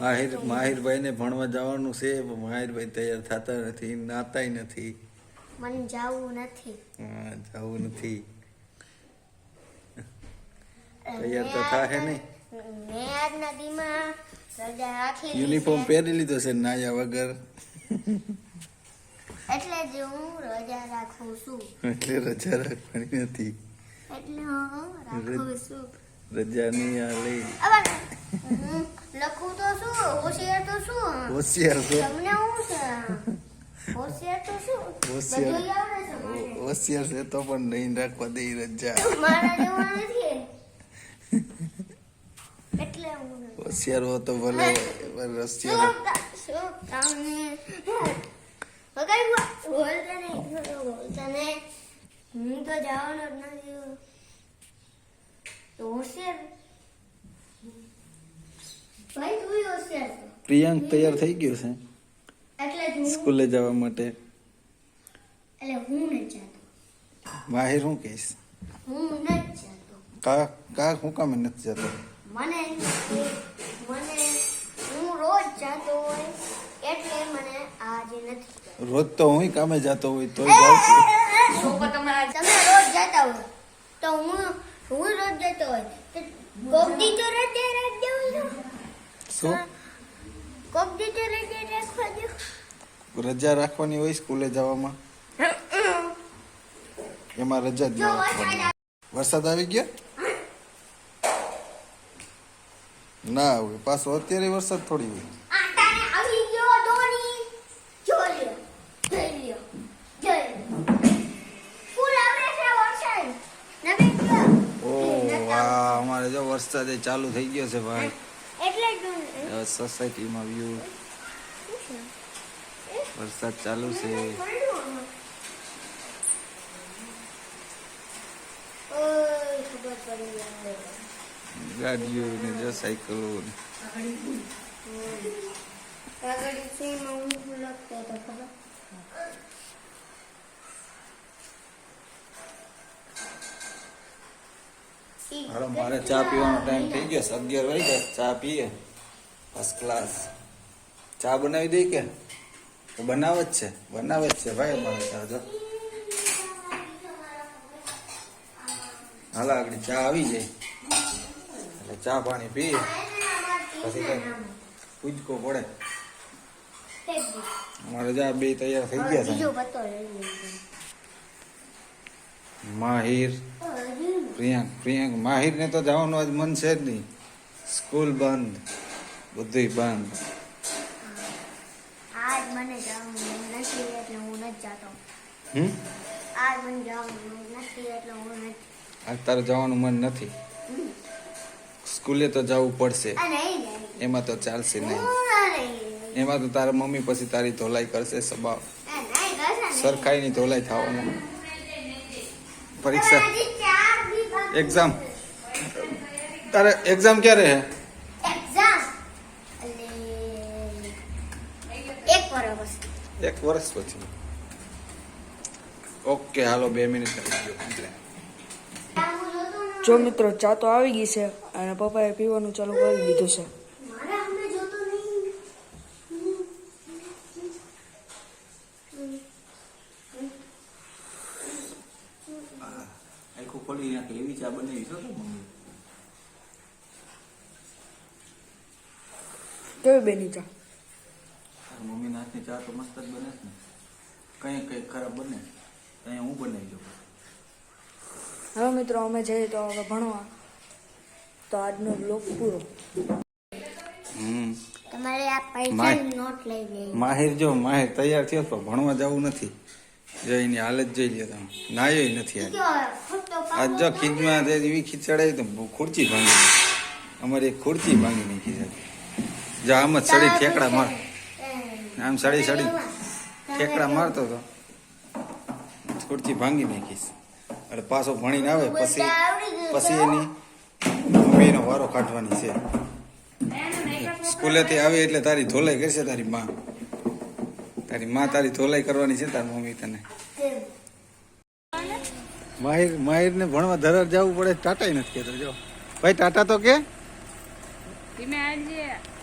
માહિર માહિરભાઈ ને ભણવા જવાનું છે પણ માહિરભાઈ તૈયાર થતા નથી નાતાય નથી. મને જવું નથી. હા, જવું નથી. તૈયાર તો થાહે નહીં. મેં આજના દીમાં રજા રાખી યુનિફોર્મ પહેરી લીધો છે નાયા વગર. એટલે જ હું રજા રાખું છું. એટલે રજા રાખવાની નથી. એટલે હું રાખું છું. રજા નહીં આ લઈ હવે હું લખું તો શું? હોશિયાર તો શું? હોશિયાર તો. તમને હું છે? હોશિયાર તો શું? હોશિયાર. હોશિયાર છે તો પણ નહીં રાખવા દે રજા. મારા જેવા નથી. એટલે હું હોશિયાર હો તો ભલે હોશિયાર શું કા- શું વગાઈ બોલતા નહીં બોલતા નહીં. હું તો જવાનો જ નથી. હોશિયાર. ભાઈ તું હોશિયાર પ્રિયાંક તૈયાર થઈ ગયો છે. એટલે સ્કૂલે જવા માટે. એટલે હું જાતો. માહિર કહીશ? હું જાતો. કા કા હું કામ નથી જતો? મને મને હું રોજ જાતો હોય એટલે મને આજે નથી રોજ તો હું કામે જતો હોય તોય જાઉં છું. તમે રોજ જતા હોય તો હું હું રોજ જતો હોય. કોક દી તો રજા રાખ દેવું શું? કોક દી તો રજા રાખવા દો રજા રાખવાની હોય સ્કૂલે જવામાં? એમાં રજા જ રાખવાની. વરસાદ આવી ગયો? ના આવે. પાછો અત્યારે વરસાદ થોડી હોય આટાને આવી ગયો ધોની જોઈ લ્યો જોઈ લ્યો જોઈ લ્યો ફૂલ આવડે છે વરસાદ નવી ગયો ઓ વાહ અમારે જો વરસાદ ચાલુ થઈ ગયો છે ભાઈ. એટલે સોસાયટીમાં વ્યૂ વરસાદ ચાલુ છે. ગાડીઓ ને જો સાયકલો ને. આગળ સીમાં હું લખતો હતો ખબર? હાલો મારે ચા પીવાનો ટાઈમ થઈ ગયો છે. અગિયાર વાગી ગયા ચા પીએ. ફર્સ્ટ ક્લાસ ચા બનાવી દઈ કે? તો બનાવે જ છે. બનાવે જ છે ભાઈ અમારે ચા જો હાલો આગળ ચા આવી જાય. એટલે ચા પાણી પીએ. પછી કઈ પૂજકો પડે. અમારે જા બે તૈયાર થઈ ગયા બીજો છે. પત્તો લઈ લેજો. માહિર. પ્રિયાંક પ્રિયાંક માહિરને તો જવાનું આજ મન છે જ નહીં. સ્કૂલ બંધ બધું બંધ. આજ મને જવાનું નથી એટલે હું નથી જાતો. હમ? આજ મને જવાનું નથી એટલે હું નથી. આજ તારે જવાનું મન નથી? સ્કૂલે તો જવું પડશે. એમાં તો ચાલશે નહીં. એમાં તો તારા મમ્મી પછી તારી ધોલાઈ કરશે નહીં સરખાઈની ધોલાઈ થવામાં પરીક્ષા. એક્ઝામ તારે એક્ઝામ ક્યારે હે? એક વર્ષ પછી. ઓકે હાલો બે મિનિટ એટલે જો મિત્રો ચા તો આવી ગઈ છે અને પપ્પાએ પીવાનું ચાલુ કરી દીધું છે મારા હમણાં જોતો નહીં ખોલી નાખે એવી ચા બનાવી છો મમ્મી કેવી બેની ચા? મમ્મીના હાથની ચા તો મસ્ત જ બને ને. કઈ કઈ ખરાબ બને તો અહીંયા હું બનાવી દઉં હવે મિત્રો અમે જઈએ તો હવે ભણવા. તો આજનો બ્લોગ પૂરો. હમ. તમારે આ માય. નોટ લઈ લેવી. માહિર જો માહિર તૈયાર થયો તો ભણવા જવું નથી. જઈને હાલત જોઈ લ્યો તમે. નાયો નથી આજે આજ જો ખીચમાં એવી ખીચડાઈ તો ખુરચી ભાંગી. અમારી એક ખુરચી ભાંગી નાખી છે. જો આમ જ સડી ઠેકડા માર. આમ સડી સડી ઠેકડા મારતો હતો ખુરચી ભાંગી નાખીશ એટલે પાછો ભણીને આવે પછી પછી એની મમ્મીનો વારો કાઢવાની છે. સ્કૂલેથી આવી એટલે તારી ધોલાઈ કરશે તારી માં. તારી માં તારી ધોલાઈ કરવાની છે તારી મમ્મી તને. માહિર માહિર ને ભણવા ધરાર જવું પડે ટાટા નથી કહેતો, જો. ભાઈ, ટાટા તો કે? ધીમે આવજે.